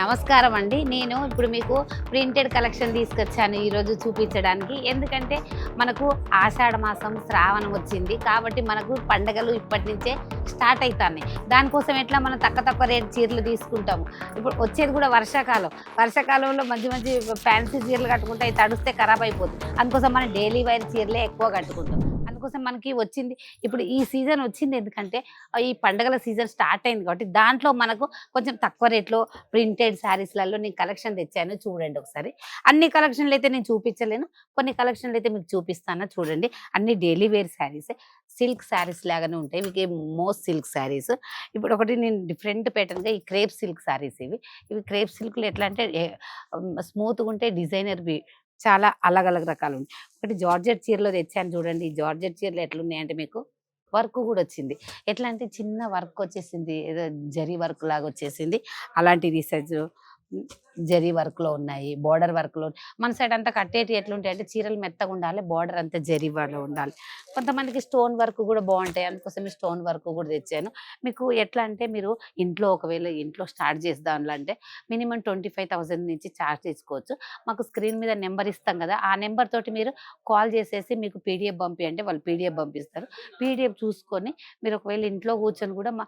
నమస్కారం అండి. నేను ఇప్పుడు మీకు ప్రింటెడ్ కలెక్షన్ తీసుకొచ్చాను ఈరోజు చూపించడానికి. ఎందుకంటే మనకు ఆషాఢ మాసం శ్రావణం వచ్చింది. కాబట్టి మనకు పండగలు ఇప్పటి నుంచే స్టార్ట్ అవుతున్నాయి దానికోసం ఎట్లా మనం తక్కువ తక్కువ రేట్ చీరలు తీసుకుంటాము? ఇప్పుడు వచ్చేది కూడా వర్షాకాలం. వర్షాకాలంలో మంచి మంచి ఫ్యాన్సీ చీరలు కట్టుకుంటే అవి తడిస్తే ఖరాబ్ అయిపోతుంది. అందుకోసం మనం డైలీ వైర్ చీరలే ఎక్కువ కట్టుకుంటాం. అందుకోసం మనకి వచ్చింది. ఇప్పుడు ఈ సీజన్ వచ్చింది ఎందుకంటే ఈ పండగల సీజన్ స్టార్ట్ అయింది కాబట్టి దాంట్లో మనకు కొంచెం తక్కువ రేట్లో ప్రింటెడ్ శారీస్లలో నేను కలెక్షన్ తెచ్చాను చూడండి ఒకసారి. అన్ని కలెక్షన్లు అయితే నేను చూపించలేను. కొన్ని కలెక్షన్లు అయితే మీకు చూపిస్తాను. చూడండి. అన్ని daily wear saris silk saris లాగానే ఉంటాయి. మీకు మోస్ట్ సిల్క్ శారీస్. ఇప్పుడు ఒకటి నేను డిఫరెంట్ ప్యాటర్న్గా ఈ క్రేప్ సిల్క్ శారీస్ ఇవి. ఇవి క్రేప్ సిల్క్లు ఎట్లా అంటే స్మూత్గా ఉంటే డిజైనర్వి చాలా అలగ్ రకాలు ఉన్నాయి ఒకటి జార్జెట్ చీరలో తెచ్చాను చూడండి. ఈ జార్జెట్ చీరలు ఎట్లున్నాయంటే మీకు వర్క్ కూడా వచ్చింది. ఎట్లా అంటే చిన్న వర్క్ వచ్చేసింది. ఏదో జరీ వర్క్ లాగా వచ్చేసింది. అలాంటి రీసెర్చ్ జరీ వర్క్లో ఉన్నాయి బార్డర్ వర్క్లో మన సైడ్ అంతా కట్టేటి ఎట్లుంటాయి అంటే చీరలు మెత్తగా ఉండాలి బార్డర్ అంతా జరీ వాళ్ళు ఉండాలి. కొంతమందికి స్టోన్ వర్క్ కూడా బాగుంటాయి అందుకోసం స్టోన్ వర్క్ కూడా తెచ్చాను. మీకు ఎట్లా అంటే మీరు ఇంట్లో ఒకవేళ ఇంట్లో స్టార్ట్ చేద్దాం అంటే మినిమం ట్వంటీ ఫైవ్ థౌసండ్ నుంచి చార్జ్ చేసుకోవచ్చు మాకు స్క్రీన్ మీద నెంబర్ ఇస్తాం కదా ఆ నెంబర్ తోటి మీరు కాల్ చేసేసి మీకు పీడిఎఫ్ పంపి అంటే వాళ్ళు పీడిఎఫ్ పంపిస్తారు. పీడిఎఫ్ చూసుకొని మీరు ఒకవేళ ఇంట్లో కూర్చొని కూడా మా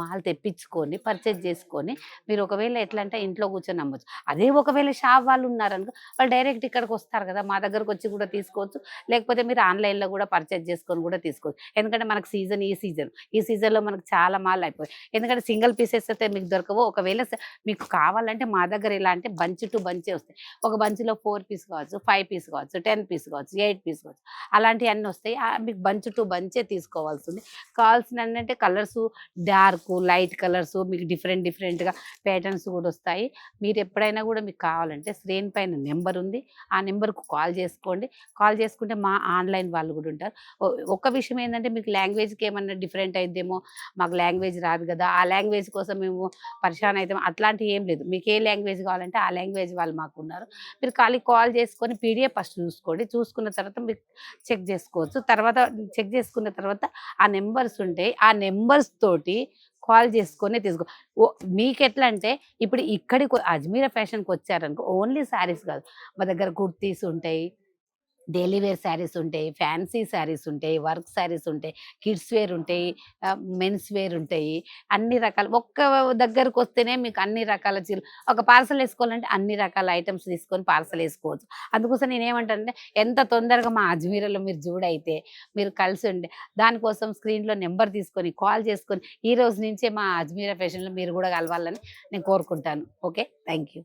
మాల్ తెప్పించుకొని పర్చేజ్ చేసుకొని మీరు ఒకవేళ ఎట్లా అంటే ఇంట్లో కూర్చొని అమ్మొచ్చు అదే ఒకవేళ షాప్ వాళ్ళు ఉన్నారనుకో వాళ్ళు డైరెక్ట్ ఇక్కడికి వస్తారు కదా మా దగ్గరకు వచ్చి కూడా తీసుకోవచ్చు. లేకపోతే మీరు ఆన్లైన్లో కూడా పర్చేజ్ చేసుకొని కూడా తీసుకోవచ్చు. ఎందుకంటే మనకు సీజన్ ఈ సీజన్. ఈ సీజన్లో మనకు చాలా మాల్ అయిపోయి ఎందుకంటే సింగిల్ పీసెస్ అయితే మీకు దొరకవు. ఒకవేళ మీకు కావాలంటే మా దగ్గర ఎలా అంటే బంచ్ టు బంచే వస్తాయి. ఒక బంచ్లో ఫోర్ పీస్ కావచ్చు ఫైవ్ పీస్ కావచ్చు టెన్ పీస్ కావచ్చు ఎయిట్ పీస్ కావచ్చు అలాంటివి అన్నీ వస్తాయి మీకు బంచ్ టు బంచే తీసుకోవాల్సింది కావాల్సిన అంటే కలర్స్ డార్క్ లైట్ కలర్స్ మీకు డిఫరెంట్ డిఫరెంట్గా ప్యాటర్న్స్ కూడా వస్తాయి. మీరు ఎప్పుడైనా కూడా మీకు కావాలంటే స్క్రీన్ పైన నెంబర్ ఉంది. ఆ నెంబర్కు కాల్ చేసుకోండి. కాల్ చేసుకుంటే మా ఆన్లైన్ వాళ్ళు కూడా ఉంటారు. ఒ- ఒక విషయం ఏంటంటే మీకు లాంగ్వేజ్కి ఏమన్నా డిఫరెంట్ అయిద్దేమో మాకు లాంగ్వేజ్ రాదు కదా ఆ లాంగ్వేజ్ కోసం మేము పరిశాన్ అయితే అట్లాంటివి ఏం లేదు. మీకు ఏ లాంగ్వేజ్ కావాలంటే ఆ లాంగ్వేజ్ వాళ్ళు మాకు ఉన్నారు. మీరు ఖాళీ కాల్ చేసుకొని పీడిఎఫ్ ఫస్ట్ చూసుకోండి. చూసుకున్న తర్వాత మీరు చెక్ చేసుకోవచ్చు. తర్వాత చెక్ చేసుకున్న తర్వాత ఆ నెంబర్స్ ఉంటాయి. ఆ నెంబర్స్ తోటి కాల్ చేసుకొని తీసుకో. మీకు ఎట్లా అంటే ఇప్పుడు ఇక్కడికి అజ్మీరా ఫ్యాషన్కి వచ్చారనుకో ఓన్లీ శారీస్ కాదు. మా దగ్గర కుర్తీస్ ఉంటాయి డైలీ వేర్ శారీస్ ఉంటాయి ఫ్యాన్సీ శారీస్ ఉంటాయి వర్క్ శారీస్ ఉంటాయి కిడ్స్ వేర్ ఉంటాయి మెన్స్ వేర్ ఉంటాయి అన్ని రకాల ఒక్క దగ్గరకు వస్తేనే మీకు అన్ని రకాల చీరలు ఒక పార్సల్ వేసుకోవాలంటే అన్ని రకాల ఐటమ్స్ తీసుకొని పార్సల్ వేసుకోవచ్చు. అందుకోసం నేను ఏమంటానంటే ఎంత తొందరగా మా అజ్మీరాలో మీరు జూడైతే మీరు కలిసి ఉండే దానికోసం స్క్రీన్లో నెంబర్ తీసుకొని కాల్ చేసుకొని ఈ రోజు నుంచే మా అజ్మీరా ఫ్యాషన్లో మీరు కూడా కలవాలని నేను కోరుకుంటాను. ఓకే? Thank you